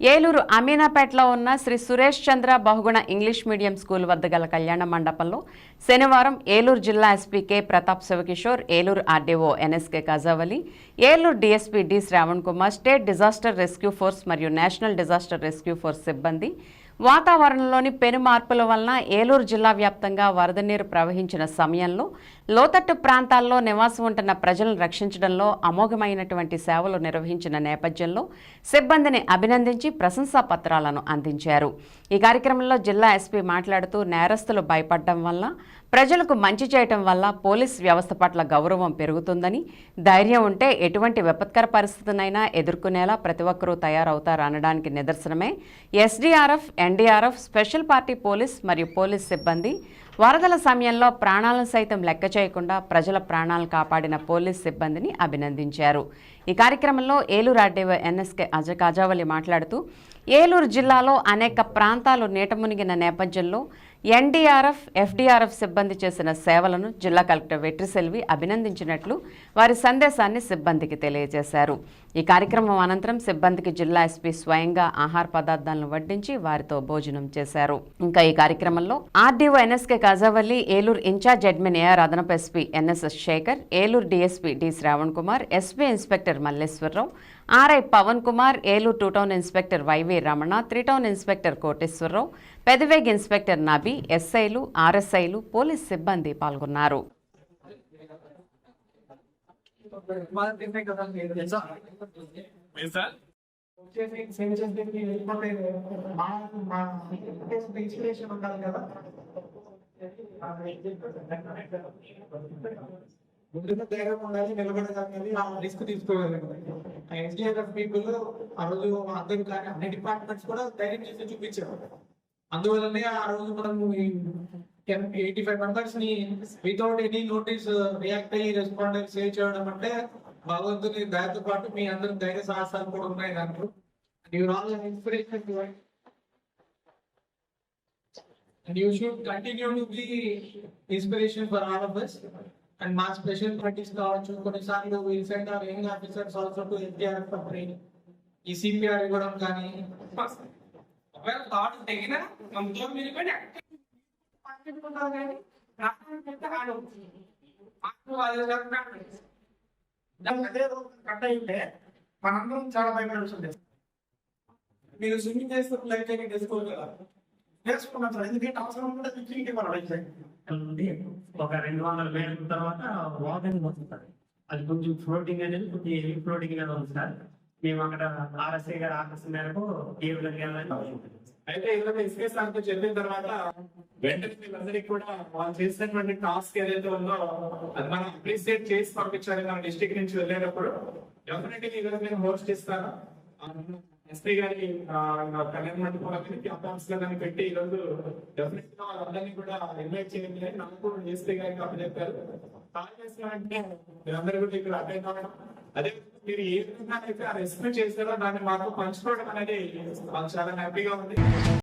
ఏలూరు అమీనాపేటలో ఉన్న Shri Suresh Chandra Bahuguna English medium school వద్ద గల కళ్యాణ మండపంలో శనివారం ఏలూరు జిల్లా SP K Pratap Shivakishore Eluru RDO NSK Kajavali Eluru DSP D Shravan Kumar state disaster rescue force మరియు నేషనల్ డిజాస్టర్ రెస్క్యూ ఫోర్స్ సిబ్బంది వాతావరణంలోని పెను మార్పుల వలన ఏలూరు జిల్లా వ్యాప్తంగా వరద నీరు ప్రవహించిన సమయంలో లోతట్టు ప్రాంతాల్లో నివాసం ఉంటున్న ప్రజలను రక్షించడంలో అమోఘమైనటువంటి సేవలు నిర్వహించిన నేపథ్యంలో సిబ్బందిని అభినందించి ప్రశంసా పత్రాలను అందించారు. ఈ కార్యక్రమంలో జిల్లా ఎస్పీ మాట్లాడుతూ నేరస్తులు భయపడడం వల్ల ప్రజలకు మంచి చేయటం వల్ల పోలీస్ వ్యవస్థ పట్ల గౌరవం పెరుగుతుందని ధైర్యం ఉంటే ఎటువంటి విపత్కర పరిస్థితినైనా ఎదుర్కొనేలా ప్రతి ఒక్కరూ తయారవుతారనడానికి నిదర్శనమే. SDRF NDRF special party police మరియు పోలీస్ సిబ్బంది వరదల సమయంలో ప్రాణాలను సైతం లెక్క చేయకుండా ప్రజల ప్రాణాలను కాపాడిన పోలీస్ సిబ్బందిని అభినందించారు. ఈ కార్యక్రమంలో ఏలూరు ఆర్డీఓ ఎన్ఎస్కే అజకాజావళి మాట్లాడుతూ ఏలూరు జిల్లాలో అనేక ప్రాంతాలు నీట మునిగిన నేపథ్యంలో ఎన్డీఆర్ఎఫ్ ఎఫ్డీఆర్ఎఫ్ సిబ్బంది చేసిన సేవలను జిల్లా కలెక్టర్ వెట్రిసెల్వి అభినందించినట్లు వారి సందేశాన్ని సిబ్బందికి తెలియజేశారు. ఈ కార్యక్రమం అనంతరం సిబ్బందికి జిల్లా ఎస్పీ స్వయంగా ఆహార పదార్థాలను వడ్డించి వారితో భోజనం చేశారు. ఇంకా ఈ కార్యక్రమంలో RDO NSK Kajavalli Eluru incharge admin AR అదనపు SP NSS Shekhar Eluru DSP D Shravan Kumar SP inspector Malleswararao RI Pavan Kumar Eluru two town inspector YV Ramana three town inspector Koteswararao Pedavegi inspector Nabi ఎస్ఐలు ఆర్ఎస్ఐలు police సిబ్బంది పాల్గొన్నారు. ముందున్న ధైర్యం ఉండాలి నిలబడగలగాలి ఆ risk తీసుకోగలగాలి. ఆ పీపుల్ ఆ రోజు అందరూ కానీ అన్ని డిపార్ట్మెంట్స్ కూడా ధైర్యం చేసి చూపించారు. అందువల్లనే ఆ రోజు మనం ఎయిటీ ఫైవ్ మెంబర్స్ని వితౌట్ ఎనీ నోటీస్ రియాక్ట్ అయ్యి రెస్పాండెన్స్ సేవ్ చేయడం అంటే భగవంతుని దయతో పాటు మీ అందరి ధైర్య సాహసాలు కూడా ఉన్నాయి దాంట్లో. Your all inspiration And you should continue to be inspiration for all of us. And మా స్పెషల్ పార్టీస్ కావచ్చు. కొన్నిసార్లు రీసెంట్గా range officers also to NTR for training ఈ సిపిఆర్ ఇవ్వడం కానీ. ఒకవేళ థాట్ తగిన మనతో మీరు కూడా కట్ అయితే మనందరం చాలా భయపడాల్సి ఉంటుంది మీరు స్విమ్మింగ్ చేస్తే లైఫ్ జాకెట్ కదా సార్ ఎందుకంటే అవసరం కూడా స్విమ్మింగ్ మనం ఉంది ఒక రెండు వందల మీటర్ల తర్వాత వాకింగ్ వస్తుంది అది కొంచెం ఫ్లోటింగ్ అనేది కొంచెం ఫ్లోటింగ్ మీద ఉంది సార్. మేము అక్కడ ఆర్ఎస్ఐ గారి ఆకర్షణ మేరకు ఏ విధంగా అయితే ఈరోజు ఎస్కేస్ సార్తో చెప్పిన తర్వాత వెంటనే వీళ్ళందరికీ కూడా వాళ్ళు చేసినటువంటి టాస్క్ ఏదైతే ఉందో అది మనం అప్రిసియేట్ చేసి పంపించాలి మన డిస్ట్రిక్ట్ నుంచి వెళ్ళేటప్పుడు. డెఫినెట్లీ ఈరోజు నేను హోస్ట్ ఇస్తాను. ఎస్పీ గారి కళ్యాణ మండపం పెట్టి ఈ రోజు డెఫినెట్గా వాళ్ళందరినీ కూడా ఇన్వైట్ చేయండి అని నాకు ఎస్పీ గారికి అప్పచెప్పారు కాల్ చేసినారంటే మీరందరూ కూడా ఇక్కడ అటెండ్ అవ్వడం. అదే మీరు ఏ విధంగా అయితే ఆ రెస్క్యూ చేశారో దాన్ని మాకు పంచుకోవడం అనేది మాకు చాలా హ్యాపీగా ఉంది.